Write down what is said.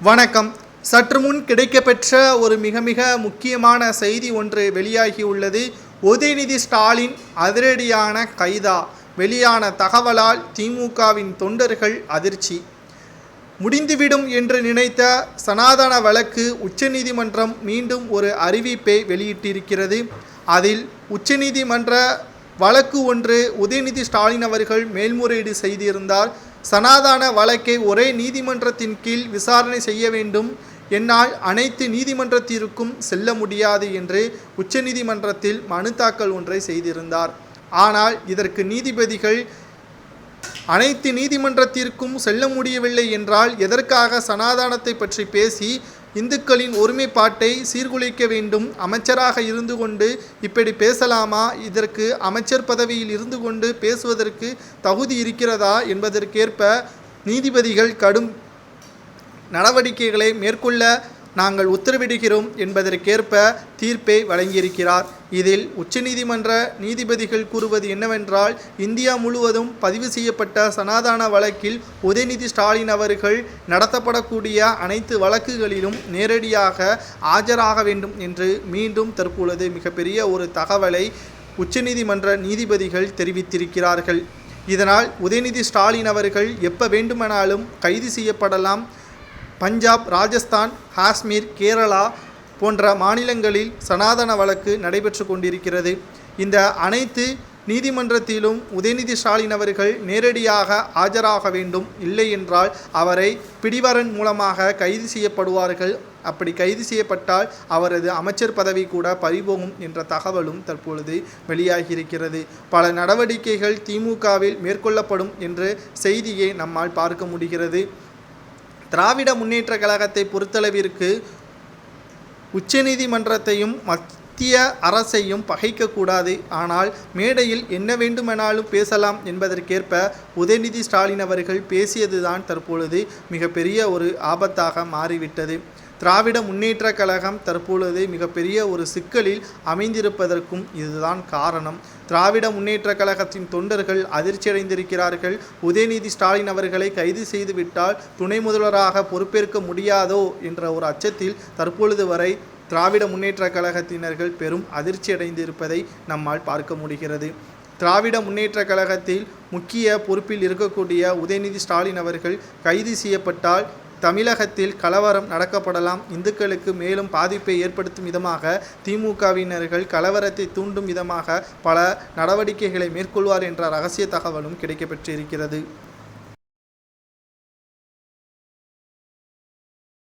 வணக்கம். சற்று முன் கிடைக்கப்பெற்ற ஒரு மிக மிக முக்கியமான செய்தி ஒன்று வெளியாகியுள்ளது உதயநிதி ஸ்டாலின் அதிரடியான கைதா வெளியான தகவலால் திமுகவின் தொண்டர்கள் அதிர்ச்சி. முடிந்துவிடும் என்று நினைத்த சனாதன வழக்கு உச்சநீதிமன்றம் மீண்டும் ஒரு அறிவிப்பை வெளியிட்டிருக்கிறது. அதில் உச்சநீதிமன்ற வழக்கு ஒன்று உதயநிதி ஸ்டாலின் அவர்கள் மேல்முறையீடு செய்திருந்தார். சனாதான வழக்கை ஒரே நீதிமன்றத்தின் கீழ் விசாரணை செய்ய வேண்டும். என்னால் அனைத்து நீதிமன்றத்திற்கும் செல்ல முடியாது என்று உச்சநீதிமன்றத்தில் மனு தாக்கல் ஒன்றை செய்திருந்தார். ஆனால் இதற்கு நீதிபதிகள் அனைத்து நீதிமன்றத்திற்கும் செல்ல முடியவில்லை என்றால் எதற்காக சனாதானத்தை பற்றி பேசி இந்துக்களின் ஒருமைப்பாட்டை சீர்குலைக்க வேண்டும். அமைச்சராக இருந்து கொண்டு இப்படி பேசலாமா? இதற்கு அமைச்சர் பதவியில் இருந்து கொண்டு பேசுவதற்கு தகுதி இருக்கிறதா என்பதற்கேற்ப நீதிபதிகள் கடும் நடவடிக்கைகளை மேற்கொள்ள நாங்கள் உத்தரவிடுகிறோம் என்பதற்கேற்ப தீர்ப்பை வழங்கியிருக்கிறார். இதில் உச்சநீதிமன்ற நீதிபதிகள் கூறுவது என்னவென்றால் இந்தியா முழுவதும் பதிவு செய்யப்பட்ட சனாதான வழக்கில் உதயநிதி ஸ்டாலின் அவர்கள் நடத்தப்படக்கூடிய அனைத்து வழக்குகளிலும் நேரடியாக ஆஜராக வேண்டும் என்று மீண்டும் தற்பொழுது மிகப்பெரிய ஒரு தகவலை உச்சநீதிமன்ற நீதிபதிகள் தெரிவித்திருக்கிறார்கள். இதனால் உதயநிதி ஸ்டாலின் அவர்கள் எப்போ வேண்டுமானாலும் கைது செய்யப்படலாம். பஞ்சாப் ராஜஸ்தான் காஷ்மீர் கேரளா போன்ற மாநிலங்களில் சனாதன வழக்கு நடைபெற்று கொண்டிருக்கிறது. இந்த அனைத்து நீதிமன்றத்திலும் உதயநிதி ஸ்டாலின் அவர்கள் நேரடியாக ஆஜராக வேண்டும். இல்லை என்றால் அவரை பிடிவரன் மூலமாக கைது செய்யப்படுவார்கள். அப்படி கைது செய்யப்பட்டால் அவரது அமைச்சர் பதவி கூட பறிபோகும் என்ற தகவலும் தற்பொழுது வெளியாகியிருக்கிறது. பல நடவடிக்கைகள் திமுகவில் மேற்கொள்ளப்படும் என்ற செய்தியை நம்மால் பார்க்க முடிகிறது. திராவிட முன்னேற்ற கழகத்தை பொறுத்தளவிற்கு உச்சநீதிமன்றத்தையும் மத்திய அரசையும் பகைக்கக்கூடாது. ஆனால் மேடையில் என்ன வேண்டுமானாலும் பேசலாம் என்பதற்கேற்ப உதயநிதி ஸ்டாலின் அவர்கள் பேசியதுதான் தற்பொழுது மிகப்பெரிய ஒரு ஆபத்தாக மாறிவிட்டது. திராவிட முன்னேற்ற கழகம் தற்பொழுது மிகப்பெரிய ஒரு சிக்கலில் அமைந்திருப்பதற்கும் இதுதான் காரணம். திராவிட முன்னேற்ற கழகத்தின் தொண்டர்கள் அதிர்ச்சியடைந்திருக்கிறார்கள். உதயநிதி ஸ்டாலின் அவர்களை கைது செய்துவிட்டால் துணை முதல்வராக பொறுப்பேற்க முடியாதோ என்ற ஒரு அச்சத்தில் தற்பொழுது வரை திராவிட முன்னேற்ற கழகத்தினர்கள் பெரும் அதிர்ச்சி அடைந்திருப்பதை நம்மால் பார்க்க முடிகிறது. திராவிட முன்னேற்ற கழகத்தில் முக்கிய பொறுப்பில் இருக்கக்கூடிய உதயநிதி ஸ்டாலின் அவர்கள் கைது செய்யப்பட்டால் தமிழகத்தில் கலவரம் நடக்கப்படலாம். இந்துக்களுக்கு மேலும் பாதிப்பை ஏற்படுத்தும் விதமாக திமுகவினர்கள் கலவரத்தை தூண்டும் விதமாக பல நடவடிக்கைகளை மேற்கொள்வார் என்ற ரகசிய தகவலும் கிடைக்கப்பெற்றிருக்கிறது.